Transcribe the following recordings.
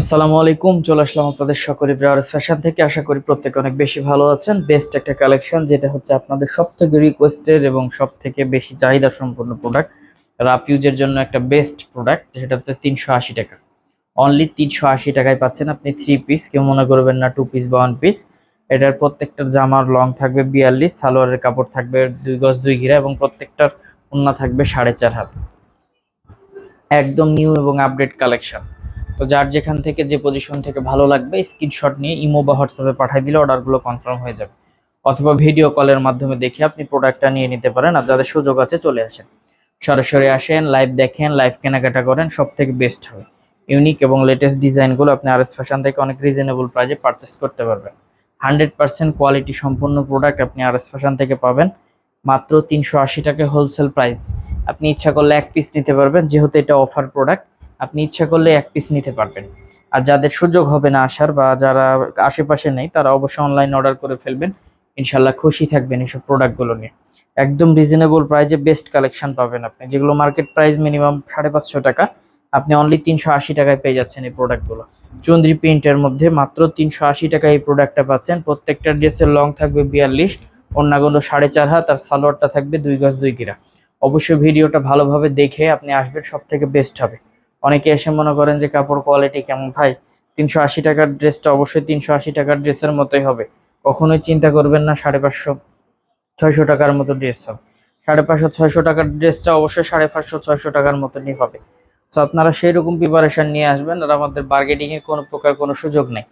আসসালামু আলাইকুম, চলে আসলাম আপনাদের সকরি ব্রাউয়ার্স ফ্যাশন থেকে। আশা করি প্রত্যেকে অনেক বেশি ভালো আছেন। বেস্ট একটা কালেকশন যেটা হচ্ছে আপনাদের সব থেকে রিকোয়েস্টেড এবং সব থেকে বেশি চাহিদা সম্পন্ন প্রোডাক্ট রাপ ইউজের জন্য একটা বেস্ট প্রোডাক্ট সেটা হচ্ছে তিনশো আশি টাকা। অনলি তিনশো আশি টাকায় পাচ্ছেন আপনি থ্রি পিস কেউ মনে করবেন না টু পিস বা ওয়ান পিস এটার প্রত্যেকটার জামার লং থাকবে বিয়াল্লিশ, সালোয়ারের কাপড় থাকবে দুই গজ, দুই ঘিরা এবং প্রত্যেকটার উন্না থাকবে সাড়ে চার হাত। একদম নিউ এবং আপডেট কালেকশন তো যার যেখান থেকে যে পজিশন থেকে ভালো লাগবে স্ক্রিনশট নিয়ে ইমো বা হোয়াটসঅ্যাপে পাঠিয়ে দিলে অর্ডারগুলো কনফার্ম হয়ে যাবে। অথবা ভিডিও কলের মাধ্যমে দেখে আপনি প্রোডাক্টটা নিয়ে নিতে পারেন আর যাদের সুযোগ আছে চলে আসেন। সরাসরি আসেন লাইভ দেখেন লাইভ কেনাকাটা করেন সব থেকে বেস্ট হবে। ইউনিক এবং লেটেস্ট ডিজাইনগুলো আপনি আর এস ফ্যাশন থেকে অনেক রিজনেবল প্রাইজে পারচেস করতে পারবেন। হান্ড্রেড পার্সেন্ট কোয়ালিটি সম্পূর্ণ প্রোডাক্ট আপনি আর এস ফ্যাশন থেকে পাবেন। মাত্র তিনশো আশি টাকা হোলসেল প্রাইস আপনি ইচ্ছা করলে এক পিস নিতে পারবেন, যেহেতু এটা অফার প্রোডাক্ট আপনি ইচ্ছা করলে এক পিস নিতে পারবেন। আর যাদের সুযোগ হবে না আসার বা যারা আশেপাশে নেই, তারা অবশ্যই অনলাইন অর্ডার করে ফেলবেন। ইনশাল্লাহ খুশি থাকবেন এইসব প্রোডাক্টগুলো নিয়ে। একদম রিজনেবল প্রাইজে বেস্ট কালেকশন পাবেন আপনি। যেগুলো মার্কেট প্রাইস মিনিমাম সাড়ে পাঁচশো টাকা, আপনি অনলি তিনশো আশি টাকায় পেয়ে যাচ্ছেন এই প্রোডাক্টগুলো চন্দ্রি প্রিন্টের মধ্যে মাত্র তিনশো আশি টাকায় এই প্রোডাক্টটা পাচ্ছেন। প্রত্যেকটা ড্রেসের লং থাকবে বিয়াল্লিশ অন্যান্য সাড়ে চার হাত, আর সালোয়ারটা থাকবে দুই গজ দুই গিরা। অবশ্যই ভিডিওটা ভালোভাবে দেখে আপনি আসবেন সব থেকে বেস্ট হবে। অনেকে এসে মনে করেন যে কাপড় কোয়ালিটি কেমন? ভাই, তিনশো আশি টাকার ড্রেসটা অবশ্যই তিনশো আশি টাকার ড্রেসের মতোই হবে। কখনোই চিন্তা করবেন না, সাড়ে পাঁচশো, ছয়শো টাকার মতো ড্রেস হবে। সাড়ে পাঁচশো, ছয়শো টাকার ড্রেসটা অবশ্যই সাড়ে পাঁচশো, ছয়শো টাকার মতনই হবে। তো আপনারা সেই রকম প্রিপারেশন নিয়ে আসবেন, আর আমাদের বার্গেনিং এর কোনো প্রকার কোনো সুযোগ নেই।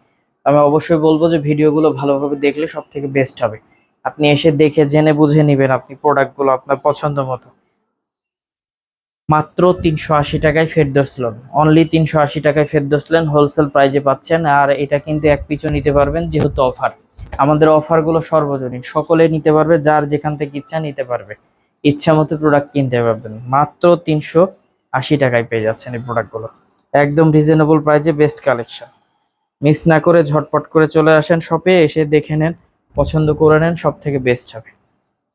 আমি অবশ্যই বলব যে ভিডিওগুলো ভালোভাবে দেখলে সব থেকে বেস্ট হবে। আপনি এসে দেখে, জেনে, বুঝে নেবেন আপনি প্রোডাক্টগুলো আপনার পছন্দ মতো। মাত্র তিনশো আশি টাকায় ফেরদোস লোন অনলি তিনশো আশি টাকায় ফেরদোস লোন হোলসেল প্রাইজে পাচ্ছেন, আর এটা কিন্তু এক পিছু নিতে পারবেন যেহেতু অফার আমাদের অফারগুলো সর্বজনীন, সকলে নিতে পারবে, যার যেখান থেকে ইচ্ছা নিতে পারবে। ইচ্ছা মতো প্রোডাক্ট কিনতে পারবেন। মাত্র তিনশো আশি টাকায় পেয়ে যাচ্ছেন এই প্রোডাক্টগুলো একদম রিজনেবল প্রাইজে বেস্ট কালেকশন মিস না করে ঝটপট করে চলে আসেন শপে এসে দেখে নেন, পছন্দ করে নেন সব থেকে বেস্ট হবে।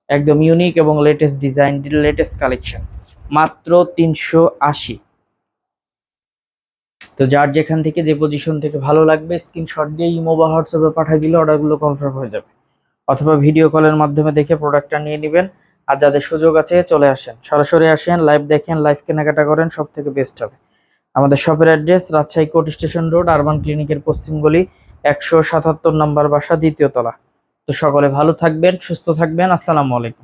একদম ইউনিক এবং লেটেস্ট ডিজাইন লেটেস্ট কালেকশন মাত্র তিনশো আশি। তো যার যেখান থেকে যে পজিশন থেকে ভালো লাগবে স্ক্রিনশট দিয়ে ইমো বা হোয়াটসঅ্যাপে পাঠিয়ে দিলে অর্ডারগুলো কনফার্ম হয়ে যাবে। অথবা ভিডিও কলের মাধ্যমে দেখে প্রোডাক্টটা নিয়ে নেবেন। আর যাদের সুযোগ আছে, চলে আসেন। সরাসরি আসেন লাইভ দেখেন লাইভ কেনাকাটা করেন সব থেকে বেস্ট হবে। আমাদের শপের address Rajshahi court station road, urban ক্লিনিকের পশ্চিম গলি, একশো সাতাত্তর নম্বর বাসা, দ্বিতীয় তলা। তো সকলে ভালো থাকবেন, সুস্থ থাকবেন। আসসালামু আলাইকুম।